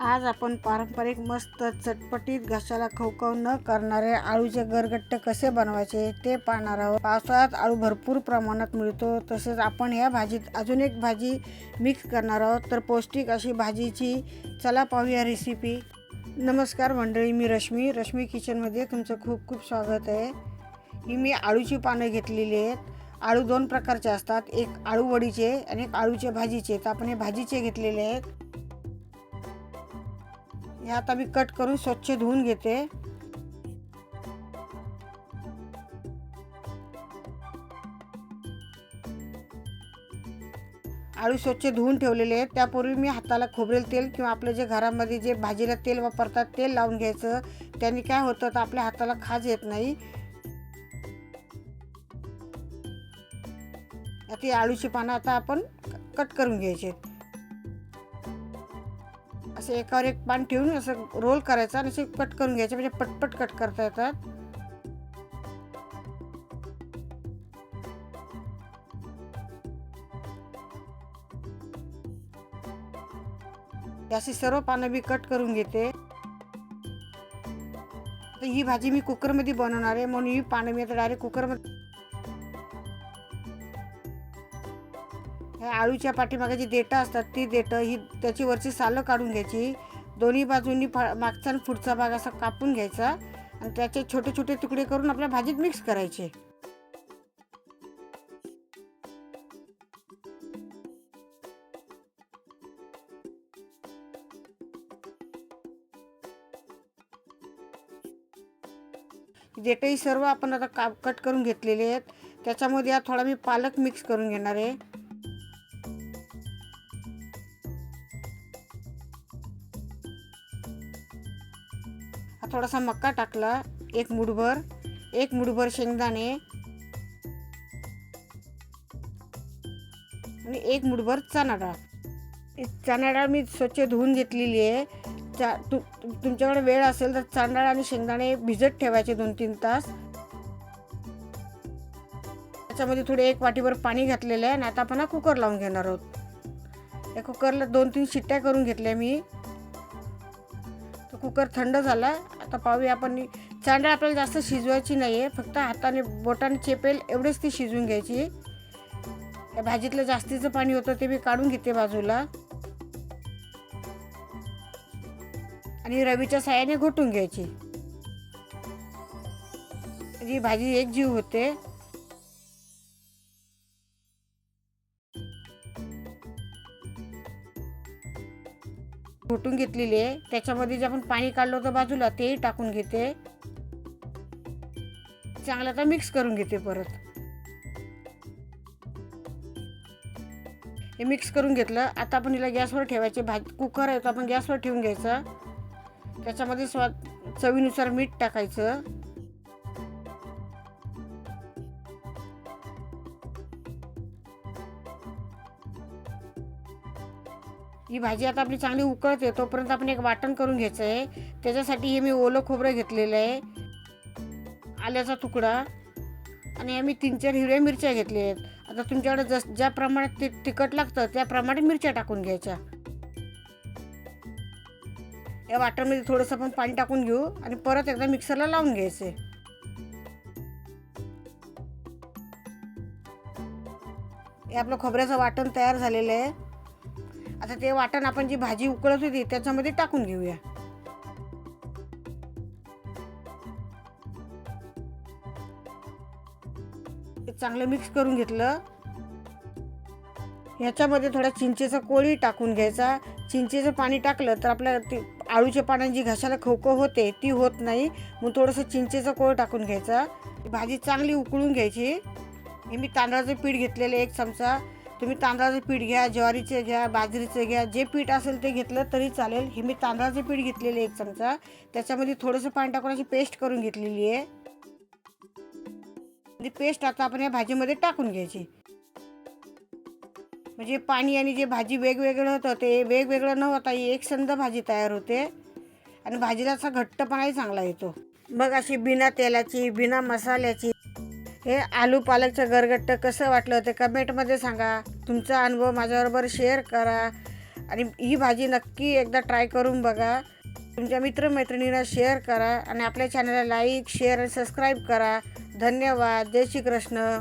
आज आपण पारंपरिक मस्त चटपटीत घशाला खवखव न करणारे आळूचे गरगट्ट कसे बनवायचे ते पाहणार आहोत. पावसाळ्यात आळू भरपूर प्रमाणात मिळतो. तसेच आपण या भाजीत अजून एक भाजी मिक्स करणार आहोत. तर पौष्टिक अशी भाजीची चला पाहूया रेसिपी नमस्कार मंडळी मी रश्मी. रश्मी किचनमध्ये तुमचं खूप खूप स्वागत आहे. ही मी आळूची पानं घेतलेली आहेत. आळू दोन प्रकारचे असतात. एक आळू वडीचे आणि एक आळूचे भाजीचे. तर आपण हे भाजीचे घेतलेले आहेत. हे आता मी कट करून स्वच्छ धुवून घेते. आळू स्वच्छ धुवून ठेवलेले आहेत. त्यापूर्वी मी हाताला खोबरेल तेल किंवा आपलं जे घरामध्ये जे भाजीला तेल वापरतात तेल लावून घ्यायचं. त्याने काय होतं तर आपल्या हाताला खाज येत नाही. आता आळूची पानं आता आपण कट करून घ्यायचे असे एकावर एक पान ठेवून असं रोल करायचं आणि असे कट करून घ्यायचे म्हणजे पटपट कट करता येतात. अशी सर्व पानं मी कट करून घेते. तर ही भाजी मी कुकरमध्ये बनवणार आहे म्हणून ही पानं मी आता डायरेक्ट कुकरमध्ये आळूच्या पाठीमागे जी देठं असतात ती देठं ही त्याची वरची सालं काढून घ्यायची. दोन्ही बाजूंनी फा मागचा आणि पुढचा भाग असा कापून घ्यायचा आणि त्याचे छोटे छोटे तुकडे करून आपल्या भाजीत मिक्स करायचे. देठही सर्व आपण आता का कट करून घेतलेले आहेत. त्याच्यामध्ये या थोडा मी पालक मिक्स करून घेणार आहे. थोडासा मक्का टाकला एक मुठभर एक मुठभर शेंगदाणे आणि एक मुठभर चणा डाळ. चणा डाळ मी स्वच्छ धुवून घेतलेली आहे. चा तु तु- तुमच्याकडे वेळ असेल तर चणा डाळ आणि शेंगदाणे भिजत ठेवायचे दोन तीन तास. त्याच्यामध्ये थोडे एक वाटीभर पाणी घातलेलं आहे आणि आता आपण हा कुकर लावून घेणार आहोत. या कुकरला दोन तीन शिट्ट्या करून घेतल्या मी. कुकर थंड झाला आता पाहूया आपण. चांडाळ आपल्याला जास्त शिजवायची नाही आहे फक्त हाताने बोटाने चेपेल एवढेच ती शिजवून घ्यायची. त्या भाजीतलं जास्तीचं पाणी होतं ते मी काढून घेते बाजूला. आणि रवीच्या साह्याने घोटून घ्यायची. जी भाजी एक जीव होते. घोटून घेतलेली आहे. त्याच्यामध्ये जे आपण पाणी काढलं होतं बाजूला तेही टाकून घेते. चांगलं आता मिक्स करून घेते परत. हे मिक्स करून घेतलं. आता आपण हिला गॅसवर ठेवायचे. भाज कुकर आहे तो आपण गॅसवर ठेवून घ्यायचा. त्याच्यामध्ये स्वाद चवीनुसार मीठ टाकायचं. ही भाजी आता आपली चांगली उकळते तोपर्यंत आपण एक वाटण करून घ्यायचं आहे त्याच्यासाठी हे मी ओलं खोबरं घेतलेलं आहे. आल्याचा तुकडा. आणि आम्ही तीन चार हिरव्या मिरच्या घेतल्या आहेत. आता तुमच्याकडे जस ज्या प्रमाणात ते तिखट लागतं त्याप्रमाणे मिरच्या टाकून घ्यायच्या. या वाटणमध्ये थोडंसं आपण पाणी टाकून घेऊ आणि परत एकदा मिक्सरला लावून घ्यायचे. हे आपलं खोबऱ्याचं वाटण तयार झालेलं आहे. आता ते वाटण आपण जी भाजी उकळत होती त्याच्यामध्ये टाकून घेऊया. ते चांगलं मिक्स करून घेतलं. ह्याच्यामध्ये थोडा चिंचेचा कोळी टाकून घ्यायचा. चिंचेचं पाणी टाकलं तर आपल्या ती आळूच्या पाण्याची घशाला खवखव होते ती होत नाही. मग थोडंसं चिंचेचा कोळ टाकून घ्यायचा. भाजी चांगली उकळून घ्यायची. हे मी तांदळाचं पीठ घेतलेलं एक चमचा. तुम्ही तांदळाचं पीठ घ्या ज्वारीचं घ्या बाजरीचं घ्या जे पीठ असेल ते घेतलं तरी चालेल. हे मी तांदळाचं पीठ घेतलेलं एक चमचा. त्याच्यामध्ये थोडंसं पाणी टाकून अशी पेस्ट करून घेतलेली आहे. ती पेस्ट आता आपण या भाजीमध्ये टाकून घ्यायची. म्हणजे पाणी आणि जे भाजी वेगवेगळं होतं ते वेगवेगळं न होता ही एक संद भाजी तयार होते. आणि भाजीला असा घट्टपणाही चांगला येतो. मग अशी बिना तेलाची बिना मसाल्याची हे आलू पालकचं गरगट्ट कसं वाटलं ते कमेंटमध्ये सांगा. तुमचा अनुभव माझ्याबरोबर शेअर करा. आणि ही भाजी नक्की एकदा ट्राय करून बघा. तुमच्या मित्रमैत्रिणींना शेअर करा आणि आपल्या चॅनलला लाईक शेअर आणि सबस्क्राईब करा. धन्यवाद. जय श्री कृष्ण